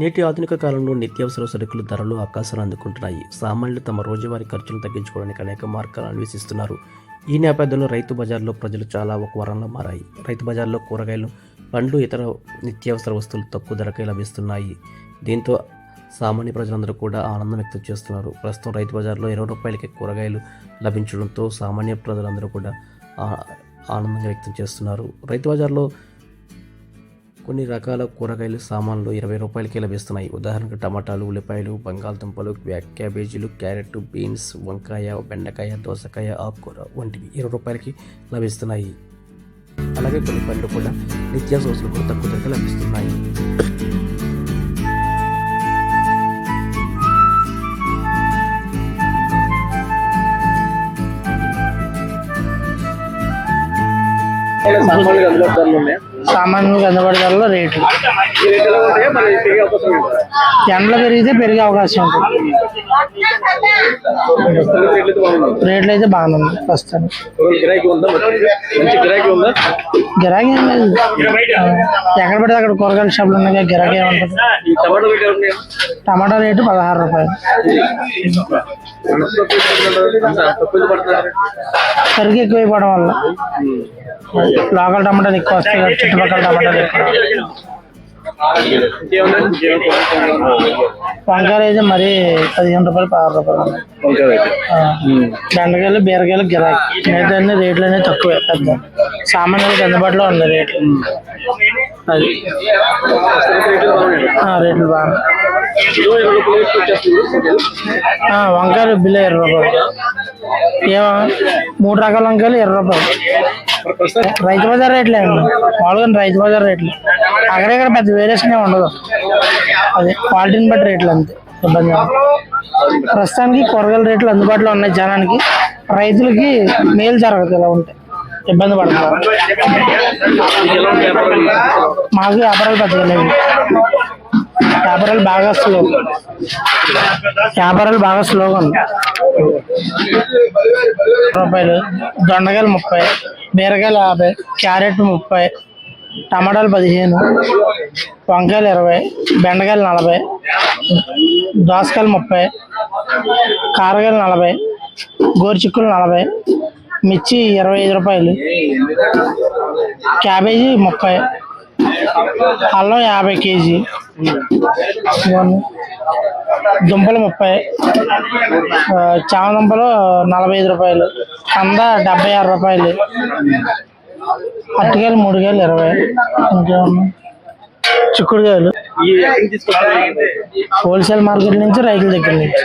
నేటి ఆధునిక కాలంలో నిత్యావసర సరుకులు ధరలు ఆకాశాలు అందుకుంటున్నాయి. సామాన్యులు తమ రోజువారీ ఖర్చులను తగ్గించుకోవడానికి అనేక మార్గాలు అన్వేషిస్తున్నారు. ఈ నేపథ్యంలో రైతు బజార్లో ప్రజలు చాలా ఒక వరంలా మారాయి. రైతు బజార్లో కూరగాయలు పండ్లు ఇతర నిత్యావసర వస్తువులు తక్కువ ధరకే లభిస్తున్నాయి. దీంతో సామాన్య ప్రజలందరూ కూడా ఆనందం వ్యక్తం చేస్తున్నారు. ప్రస్తుతం రైతు బజార్లో ఇరవై రూపాయలకి కూరగాయలు లభించడంతో సామాన్య ప్రజలందరూ కూడా ఆనందంగా వ్యక్తం చేస్తున్నారు. రైతు బజార్లో కొన్ని రకాల కూరగాయలు సామాన్లు ఇరవై రూపాయలకే లభిస్తున్నాయి. ఉదాహరణకు టమాటాలు ఉల్లిపాయలు బంగాళదుంపలు క్యాబేజీలు క్యారెట్ బీన్స్ వంకాయ బెండకాయ దోసకాయ ఆకుకూర వంటివి ఇరవై రూపాయలకి లభిస్తున్నాయి. అలాగే కొన్ని పండ్లు కూడా నిత్యావసర కూడా తక్కువ ధరకు లభిస్తున్నాయి. మామూలుగా అందులో ధరలు ఉన్నాయా? సామాన్యులకు అందుబాటు రేట్లు. ఎండలు పెరిగితే పెరిగే అవకాశం ఉంటుంది. రేట్లు అయితే బాగుంది బాగానే ఉన్నాయి ప్రస్తుతానికి. గిరాకీ ఏం లేదు. ఎక్కడ పడితే అక్కడ కూరగాయల షాపులు ఉన్నాయి గిరాకీ ఏముంటుంది టమాటా రేటు పదహారు రూపాయలు. సరిగ్గా సరుకు ఎక్కువైపోవడం వల్ల లోకల్ టమాటాలు ఎక్కువ వస్తాయి చుట్టుపక్కల వంకాయలు అయితే మరీ పదిహేను రూపాయలు పదహారు రూపాయలు బెండకాయలు బీరకాయలు గిరాకీ. మిగతా అన్ని రేట్లు అనేవి తక్కువే పెద్ద. సామాన్యులకు అందుబాటులో ఉన్నాయి రేట్లు. అది. రేట్లు బాగున్నాయి. వంకాయలు బిల్లు ఇరవై రూపాయలు. ఏమో మూడు రకాల వంకాయలు ఇరవై రూపాయలు. రైతు బజార్ రేట్లే అండి. మామూలుగా రైతు బజార్ రేట్లు. అక్కడెక్కడ పెద్ద వేరియేషన్ ఉండదు. అదే క్వాలిటీని బట్టి రేట్లు అంతే. ఇబ్బంది ప్రస్తుతానికి కూరగాయల రేట్లు అందుబాటులో ఉన్నాయి జనానికి. రైతులకి మేలు జరగదు ఇలా ఉంటే. ఇబ్బంది పడుతున్నారు మాకు వ్యాపారాలు పెద్దగా లేవు. వ్యాపారాలు బాగా స్లో. వ్యాపారాలు బాగా స్లోగా ఉన్నాయి రూపాయలు దొండకాయలు ముప్పై బీరకాయలు యాభై క్యారెట్ ముప్పై టమాటాలు పదిహేను వంకాయలు ఇరవై బెండకాయలు నలభై దోసకాయలు ముప్పై కారకాయలు నలభై గోరుచిక్కులు నలభై మిర్చి ఇరవై ఐదు రూపాయలు క్యాబేజీ ముప్పై అల్లం యాభై కేజీ దుంపలు ముప్పై చామ దుంపలు నలభై ఐదు రూపాయలు కంద డెబ్బై ఆరు రూపాయలు అరటికాయలు మూడు కాయలు ఇరవై ఇంకేమన్నా చిక్కుడుకాయలు. హోల్సేల్ మార్కెట్ నుంచి రైతుల దగ్గర నుంచి.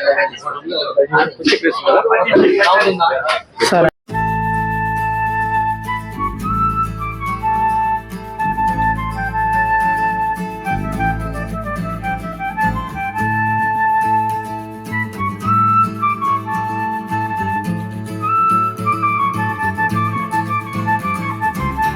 సరే.